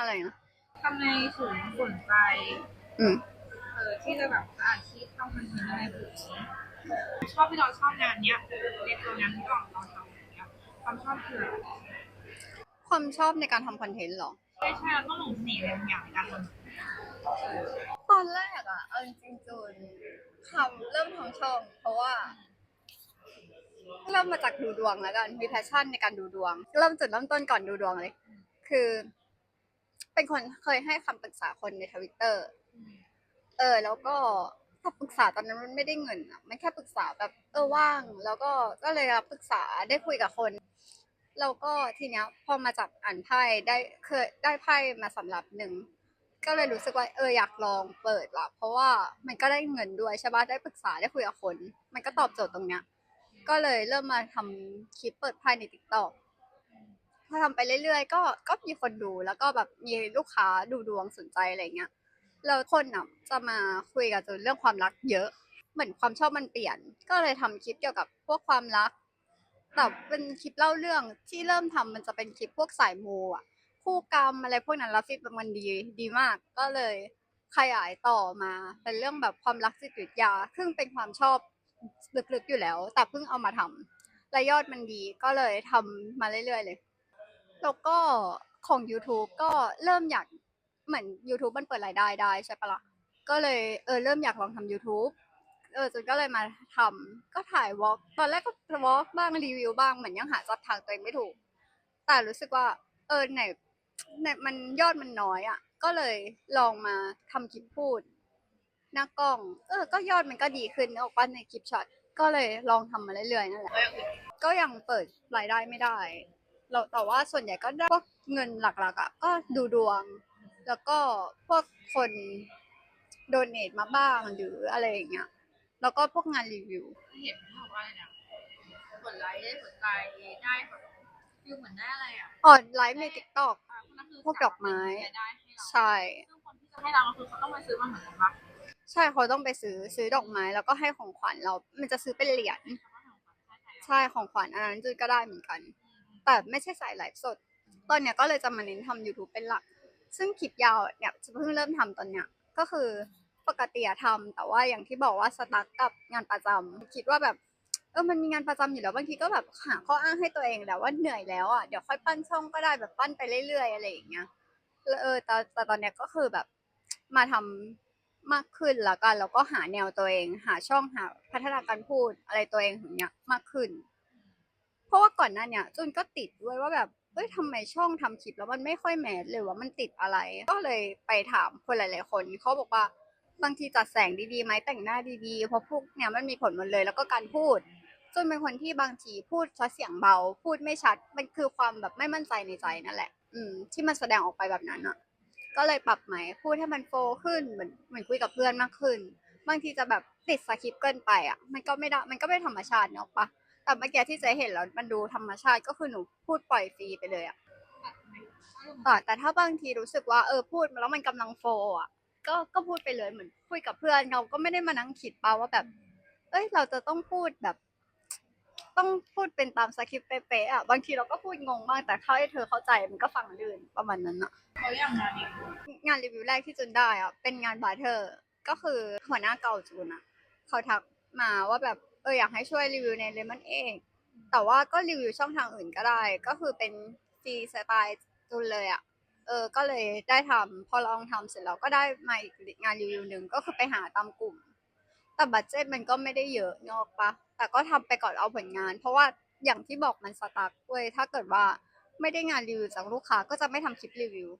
อะไรนะทำไมถึงสนใจอืมเออที่จะแบบอาชีพทำคอนเทนต์อะไรแบบนี้ชอบที่เราชอบงานเนี้ยในตัวงานที่เราเราทำอย่างเงี้ยความชอบคืออะไรความชอบในการทำคอนเทนต์เหรอใช่ใช่เราต้องลงเสน่ห์อะไรบางอย่างในการทำตอนแรกอะเอาจริงๆจูนทำเริ่มทำช่อง เพราะว่าเริ่มมาจากดูดวงแล้วกันมีแพชชั่นในการดูดวง เริ่มจุดเริ่มต้นก่อนดูดวงเลย คือ เป็นคนเคยให้คำปรึกษาคนในทวิตเตอร์เออ แล้วก็คำปรึกษาตอนนั้นมันไม่ได้เงินอะมันแค่ปรึกษาแบบเออว่าง แล้วก็ก็เลยรับปรึกษาได้คุยกับคนแล้วก็ทีเนี้ยพอมาจับอ่านไพ่ได้เคยได้ไพ่มาสำหรับหนึ่งก็เลยรู้สึกว่าเอออยากลองเปิดละเพราะว่ามันก็ได้เงินด้วยใช่ปะได้ปรึกษาได้คุยกับคน มันก็ตอบโจทย์ตรงเนี้ย ก็เลยเริ่มมาทำคลิปเปิดไพ่ในติ๊กต็อก พอทำไปเรื่อยๆ ก็ก็มีคนดูแล้วก็แบบมีลูกค้าดูดวงสนใจอะไรเงี้ยแล้วคนอะจะมาคุยกับจูนเรื่องความรักเยอะ เหมือนความชอบมันเปลี่ยน ก็เลยทำคลิปเกี่ยวกับพวกความรักแต่เป็นคลิปเล่าเรื่องที่เริ่มทำมันจะเป็นคลิปพวกสายมูอะ คู่กรรมอะไรพวกนั้นแล้วฟีดแบ็กมันดีดีมาก ก็เลยขยายต่อมา เป็นเรื่องแบบความรักจิตวิทยา ซึ่งเป็นความชอบลึกๆอยู่แล้ว แต่เพิ่งเอามาทำและยอดมันดีก็เลยทำมาเรื่อยๆเลย แล้วก็ของ YouTube ก็เริ่มอยากเหมือน YouTube มันเปิดรายได้ได้ใช่ปะละ่ะ ก็เลยเออเริ่มอยากลองทำ YouTube เออจนก็เลยมาทำก็ถ่ายวอล์กตอนแรกก็วอล์กบ้างรีวิวบ้างเหมือนยังหาจับทางตัวเองไม่ถูก แต่รู้สึกว่า เออไหนไหนมันยอดมันน้อยอะ ก็เลยลองมาทำคลิปพูดหน้ากล้อง เออ ก็ยอดมันก็ดีขึ้นออกป้าในคลิปช็อตก็เลยลองทำมาเรื่อยๆนั่นแหละก็ยังเปิดรายได้ไม่ได้ เราแต่ว่าส่วนใหญ่ก็ได้พวกเงินหลักๆอะก็ดูดวง แล้วก็พวกคนโดเนทมาบ้างหรืออะไรอย่างเงี้ยแล้วก็พวกงานรีวิวเห็นเขาบอกว่าอะไรนะกดไลค์ได้สนใจได้แบบฟิลเหมือนได้อะไรอะออนไลฟ์ในติ๊กต็อกอ่าพวกนั้นคือพวกดอกไม้รายได้ให้เราใช่ซึ่งคนที่จะให้เราก็คือเขาต้องมาซื้อมาเหมือนกันปะใช่เขาต้องไปซื้อซื้อดอกไม้แล้วก็ให้ของขวัญเรา มันจะซื้อเป็นเหรียญใช่ของขวัญอันนั้นจุนก็ได้เหมือนกัน แต่ไม่ใช่สายไลฟ์สด ตอนเนี้ยก็เลยจะมาเน้นทำ YouTube เป็นหลัก ซึ่งคลิปยาวเนี่ยจะเพิ่งเริ่มทำตอนเนี้ยก็คือปกติทำแต่ว่าอย่างที่บอกว่าสตั๊กกับงานประจำคิดว่าแบบเออมันมีงานประจำอยู่แล้วบางทีก็แบบหาข้ออ้างให้ตัวเองแหละว่าเหนื่อยแล้วอะเดี๋ยวค่อยปั้นช่องก็ได้แบบปั้นไปเรื่อยๆอะไรอย่างเงี้ยแล้วเออแต่แต่ตอนเนี้ยก็คือแบบมาทำมากขึ้นแล้วกันแล้วก็หาแนวตัวเอง หาช่องหาพัฒนาการพูดอะไรตัวเองอย่างเงี้ยมากขึ้น เพราะว่าก่อนหน้าเนี้ยจุนก็ติดด้วยว่าแบบเอ้ยทำไมช่องทำคลิปแล้วมันไม่ค่อยแมสเลยว่ามันติดอะไร ก็เลยไปถามคนหลาย ๆ คนเขาบอกว่าบางทีจัดแสงดีๆไหมแต่งหน้าดีๆเพราะพวกเนี้ยมันมีผลหมดเลย แล้วก็การพูดจนเป็นคนที่บางทีพูดชัดเสียงเบา พูดไม่ชัด มันคือความแบบไม่มั่นใจในใจนั่นแหละ อืม ที่มันแสดงออกไปแบบนั้นอะ ก็เลยปรับใหม่พูดให้มันโฟขึ้นเหมือนเหมือนคุยกับเพื่อนมากขึ้น บางทีจะแบบติดสคริปต์เกินไปอะ มันก็ไม่ได้มันก็ไม่ธรรมชาติเนอะปะ แต่เมื่อกี้ที่เจ๊เห็นแล้วมันดูธรรมชาติก็คือหนูพูดปล่อยฟรีไปเลยอะแต่แต่ถ้าบางทีรู้สึกว่าเออพูดแล้วมันกำลังโฟล์อะ ก็ก็พูดไปเลยเหมือนคุยกับเพื่อนเราก็ไม่ได้มานั่งคิดเปล่าว่าแบบ เอ้ยเราจะต้องพูดแบบ ต้องพูดเป็นตามสคริปต์เป๊ะๆอะบางทีเราก็พูดงงมากแต่ถ้าให้เธอเข้าใจมันก็ฟังลื่นประมาณนั้นอะเขาอย่างงานนี้งานรีวิวแรกที่จูนได้อะเป็นงานบาร์เทอร์ก็คือหัวหน้าเก่าจูนอะเขาทักมาว่าแบบ เอออยากให้ช่วยรีวิวในเลมอนเองแต่ว่าก็รีวิวช่องทางอื่นก็ได้ ก็คือเป็นฟรีสไตล์จูนเลยอะเออก็เลยได้ทำพอลองทำเสร็จแล้วก็ได้มาอีกงานรีวิวหนึ่งก็คือไปหาตามกลุ่ม แต่บัตเจ็ตมันก็ไม่ได้เยอะนออกปะแต่ก็ทำไปก่อนเอาผลงาน เพราะว่าอย่างที่บอกมันสตาร์ทเว้ยถ้าเกิดว่าไม่ได้งานรีวิวจากลูกค้าก็จะไม่ทำคลิปรีวิว